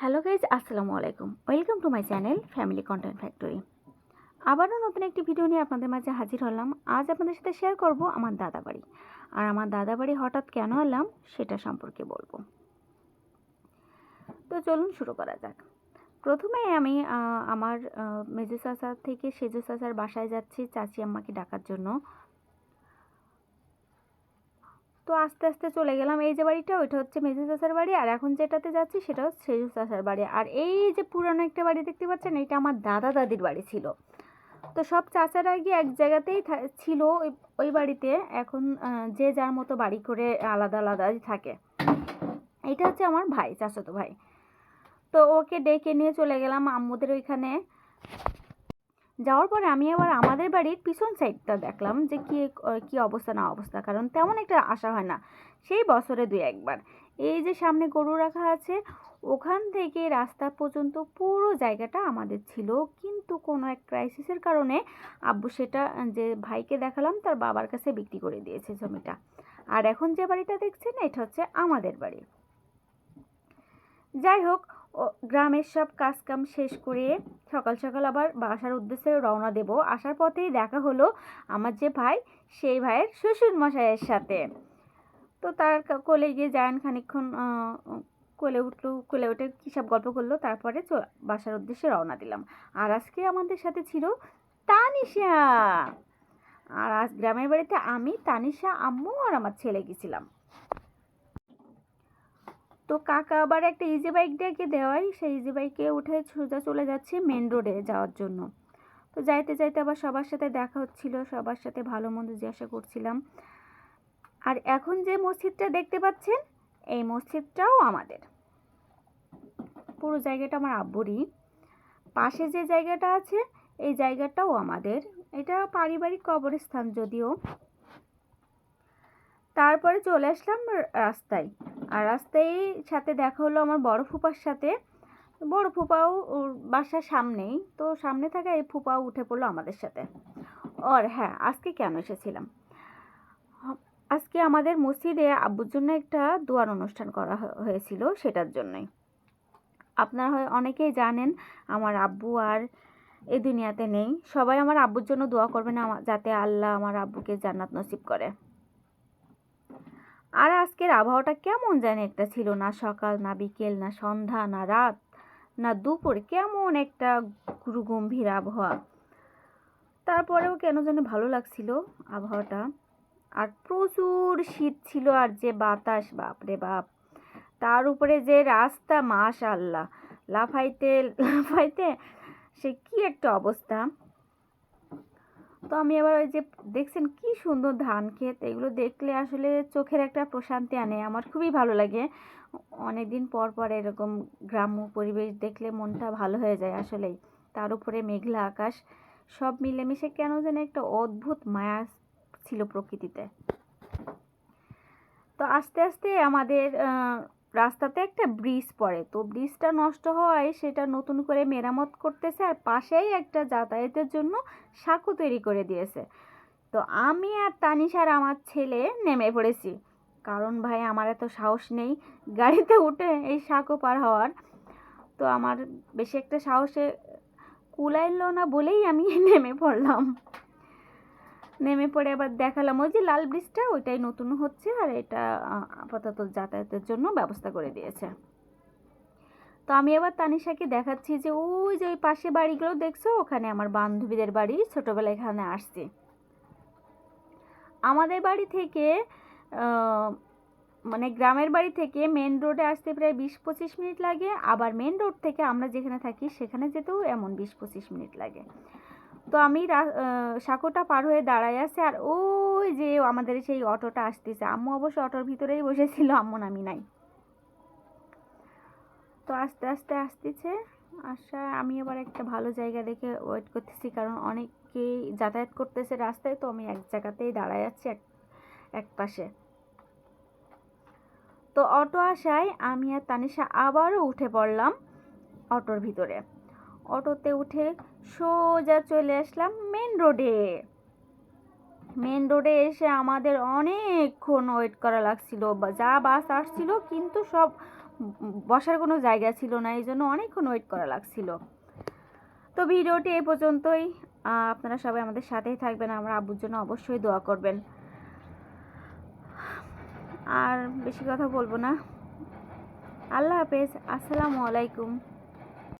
Hello guys আসসালামু আলাইকুম। Welcome to my channel family content factory. আবারও নতুন একটি ভিডিও নিয়ে আপনাদের মাঝে হাজির হলাম। আজ আপনাদের সাথে শেয়ার করব আমার দাদা বাড়ি আর আমার দাদা বাড়ি হঠাৎ কেন এলাম, সেটা সম্পর্কে বলব। তো চলুন শুরু করা যাক। প্রথমে আমি আমার মেজো চাচা থেকে সেজো চাচার বাসায় যাচ্ছি, চাচি আম্মাকে ডাকার জন্য। তো আস্তে আস্তে চলে গেলাম। এই যে বাড়িটা, ওইটা হচ্ছে মেজো চাষার বাড়ি। আর এখন যেটাতে যাচ্ছি, সেটা হচ্ছে সেজু চাচার বাড়ি। আর এই যে পুরানো একটা বাড়ি দেখতে পাচ্ছেন এটা আমার দাদা দাদির বাড়ি ছিল। তো সব চাচারা গিয়ে এক জায়গাতেই ছিল ওই- ওই বাড়িতে। এখন যে যার মতো বাড়ি করে আলাদা আলাদাই থাকে। এটা হচ্ছে আমার ভাই, চাচাতো ভাই। তো ওকে ডেকে নিয়ে চলে গেলাম আম্মুদের ওইখানে। যাওয়ার পরে আমি আবার আমাদের বাড়ির পিছন সাইডটা দেখলাম যে কি কি অবস্থা না অবস্থা, কারণ তেমন একটা আশা হয় না। সেই বছরে দুই একবার। এই যে সামনে গরু রাখা আছে, ওখান থেকে রাস্তা পর্যন্ত পুরো জায়গাটা আমাদের ছিল। কিন্তু কোনো এক ক্রাইসিসের কারণে আব্বু সেটা, যে ভাইকে দেখালাম, তার বাবার কাছে বিক্রি করে দিয়েছে জমিটা। আর এখন যে বাড়িটা দেখছেন, এটা হচ্ছে আমাদের বাড়ি। যাই হোক গ্রামের সব কাজকাম শেষ করে সকাল সকাল আবার বাসার উদ্দেশ্যে রওনা দেব। আসার পথেই দেখা হলো আমার যে ভাই, সেই ভাইয়ের শ্বশুর মশাইয়ের সাথে। তো তার কোলে গিয়ে যান খানিকক্ষণ কোলে উঠল, কোলে উঠে কী সব গল্প করল, তারপরে বাসার উদ্দেশ্যে রওনা দিলাম। আর আজকে আমাদের সাথে ছিল তানিশা। আর আজ গ্রামের বাড়িতে আমি, তানিশা, আম্মু আর আমার ছেলে গেছিলাম। তো কাকা আবার একটা ইজি বাইক ডেকে দেওয়াই সেই ইজি বাইকে উঠে সোজা চলে যাচ্ছে মেন রোডে যাওয়ার জন্য। তো যাইতে যাইতে আবার সবার সাথে দেখা হচ্ছিল, সবার সাথে ভালো মন্দ জিজ্ঞাসা করছিলাম। আর এখন যে মসজিদটা দেখতে পাচ্ছেন, এই মসজিদটাও আমাদের। পুরো জায়গাটা আমার আব্বুরই। পাশে যে জায়গাটা আছে, এই জায়গাটাও আমাদের। এটা পারিবারিক কবরস্থান যদিও। তারপরে চলে আসলাম রাস্তায়। আর রাস্তায় সাথে দেখা হলো আমার বড় ফুপার সাথে। বড় ফুপাও বাসার সামনেই, তো সামনে থাকা এই ফুপাও উঠে পড়ল আমাদের সাথে। আর হ্যাঁ আজকে কেন এসেছিলাম? আজকে আমাদের মসজিদে আব্বুর জন্য একটা দোয়ার অনুষ্ঠান করা হয়েছিল সেটার জন্যই। আপনারা হয়, অনেকেই জানেন আমার আব্বু আর এই দুনিয়াতে নেই। সবাই আমার আব্বুর জন্য দোয়া করবেন যাতে আল্লাহ আমার আব্বুকে জান্নাত নসিব করে। আর আজকের আবহাওয়াটা কেমন জানি একটা ছিল না। সকাল না বিকেল না সন্ধ্যা না রাত না দুপুর কেমন একটা গুরু গম্ভীর আবহাওয়া। তারপরেও কেন যেন ভালো লাগছিল আবহাওয়াটা। আর প্রচুর শীত ছিল আর যে বাতাস, বাপরে বাপ। তার উপরে যে রাস্তা মাশাল্লাহ লাফাইতে লাফাইতে সে কি একটা অবস্থা। তো আমি এবার ওই যে দেখছেন কি সুন্দর ধান ক্ষেত, এগুলো দেখলে আসলে চোখের একটা প্রশান্তি আনে, আমার খুবই ভালো লাগে। অনেক দিন পর পর এরকম গ্রাম্য পরিবেশ দেখলে মনটা ভালো হয়ে যায় আসলেই। তার উপরে মেঘলা আকাশ, সব মিলেমিশে কেন যেন একটা অদ্ভুত মায়া ছিল প্রকৃতিতে। তো আস্তে আস্তে আমাদের রাস্তাতে একটা ব্রিজ পড়ে। তো ব্রিজটা নষ্ট হওয়ায় সেটা নতুন করে মেরামত করতেছে আর পাশেই একটা যাতায়াতের জন্য সাঁকো তৈরি করে দিয়েছে। তো আমি আর তানিশার আমার ছেলে নেমে পড়েছি। কারণ ভাই, আমার এত সাহস নেই গাড়িতে উঠে এই সাঁকো পার হওয়ার। তো আমার বেশি একটা সাহসে কুলাইলো না বলেই আমি নেমে পড়লাম। নেমে পড়ে আবার দেখালাম ওই যে লাল ব্রিজটা, ওইটাই নতুন হচ্ছে আর এটা আপাতত যাতায়াতের জন্য ব্যবস্থা করে দিয়েছে। তো আমি এবার তানিশাকে দেখাচ্ছি যে ওই যে ওই পাশে বাড়িগুলো দেখছ? ওখানে আমার বান্ধবীদের বাড়ি, ছোটোবেলায় এখানে আসছি। আমাদের বাড়ি থেকে মানে গ্রামের বাড়ি থেকে মেন রোডে আসতে প্রায় বিশ পঁচিশ মিনিট লাগে। আবার মেন রোড থেকে আমরা যেখানে থাকি, সেখানে যেতেও এমন বিশ পঁচিশ মিনিট লাগে। তো আমি সাঁকোটা পার হয়ে দাঁড়ায় আছে আর ওই যে আমাদের সেই অটোটা আসতেছে। আম্মু অবশ্য অটোর ভিতরেই বসেছিল, আম্মু নামি নাই। তো আস্তে আস্তে আসতেছে। আসা, আমি আবার একটা ভালো জায়গা দেখে ওয়েট করতেছি, কারণ অনেকেই যাতায়াত করতেছে রাস্তায়, তো আমি এক জায়গাতেই দাঁড়ায় আছি এক এক পাশে। তো অটো আসায় আমি আর তানিশা আবারও উঠে পড়লাম অটোর ভিতরে। অটোতে উঠে সোজা চলে আসলাম মেন রোডে। মেন রোডে এসে আমাদের অনেকক্ষণ ওয়েট করা লাগছিল। যা বাস আসছিল কিন্তু সব বসার কোনো জায়গা ছিল না, এই জন্য অনেকক্ষণ ওয়েট করা লাগছিল। তো ভিডিওটি এই পর্যন্তই। আপনারা সবাই আমাদের সাথেই থাকবেন, আমরা আব্বুর জন্য অবশ্যই দোয়া করবেন। আর বেশি কথা বলব না। আল্লাহ হাফেজ, আসসালামু আলাইকুম।